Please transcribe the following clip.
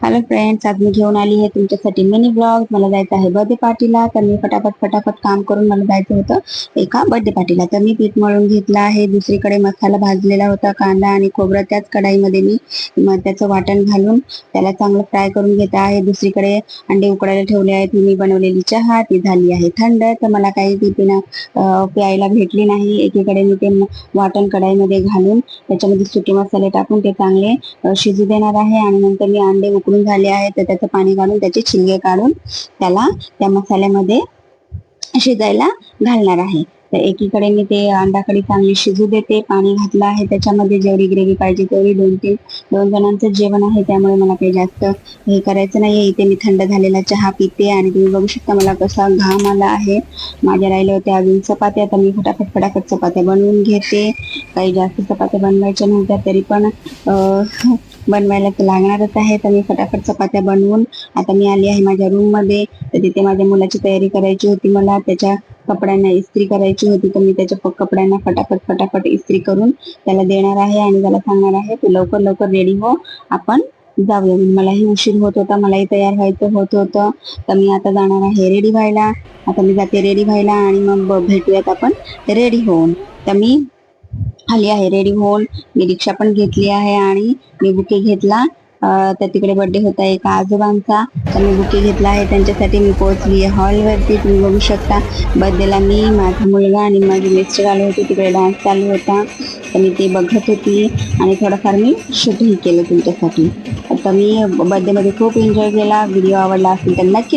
Hello friends आज मी घेऊन आली आहे तुमच्यासाठी मिनी ब्लॉग मला जायचं आहे बर्थडे पार्टीला तर मी फटाफट फटाफट काम करून मला जायचं होतं एका बर्थडे पार्टीला तर मी पीठ मळून घेतलं आहे दुसरीकडे मसाला भाजलेला होता कांदा आणि खोबरं. त्याच कढाईमध्ये मी त्याचं वाटण घालून त्याला चांगलं फ्राय करून घेत आहे. दुसरीकडे अंडे उकडायला ठेवले आहेत. मी बनवलेली चहा ती झाली आहे थंड. तर मला काही ती पिणं प्यायला भेटली नाही. एकीकडे मी ते वाटण कढाईमध्ये घालून त्याच्यामध्ये सुके मसाले टाकून ते चांगले शिजू देणार आहे. आणि नंतर मी अंडे उकडून झाले आहे तर त्याचं पाणी काढून त्याचे छिलके काढून त्याला त्या मसाल्यामध्ये शिजायला घालणार आहे. तर एकीकडे मी ते अंडाकडी चांगली शिजू देते पाणी घातलं आहे त्याच्यामध्ये जेवढी ग्रेव्ही पाहिजे तेवढी दोन तीन दोन जणांचं जेवण आहे त्यामुळे मला काही जास्त हे करायचं नाही इथे मी थंड झालेला चहा पिते आणि तुम्ही बघू शकता मला कसा घाम आला आहे. माझ्या राहिल्या होत्या अजून चपात्या तर मी फटाफट फटाफट चपात्या बनवून घेते. काही जास्त चपात्या बनवायच्या नव्हत्या तरी पण बनवायला तर लागणारच आहे. तर मी फटाफट चपात्या बनवून आता मी आली आहे माझ्या रूममध्ये तर तिथे माझ्या मुलाची तयारी करायची होती मला. त्याच्या कपड्यांना इस्त्री करायची होती तर मी त्याच्या प- कपड्यांना फटाफट फटाफट इस्त्री करून त्याला देणार आहे आणि त्याला सांगणार आहे तू लवकर लवकर रेडी हो आपण जाऊया. म्हणजे मलाही उशीर होत होता मलाही तयार व्हायचं होत होतं तर मी आता जाणार आहे रेडी व्हायला. आता मी जाते रेडी व्हायला आणि मग भेटूयात आपण रेडी होऊन. तर मी आली आहे रेडी होऊन मी रिक्षा पण घेतली आहे आणि मी बुके घेतला. तर तिकडे बर्थडे होता एका आजोबांचा. तर मी बुके घेतला आहे. त्यांच्यासाठी मी पोहोचली आहे हॉलवरती तुम्ही बघू शकता. बर्थडेला मी माझा मुलगा आणि माझी मिस्टर आले होते. तिकडे डान्स चालू होता. तर मी ते बघत होती. आणि थोडंफार मी शूटही केलं तुमच्यासाठी. तर मी बर्थडेमध्ये खूप एन्जॉय केला. व्हिडिओ आवडला असेल तर नक्की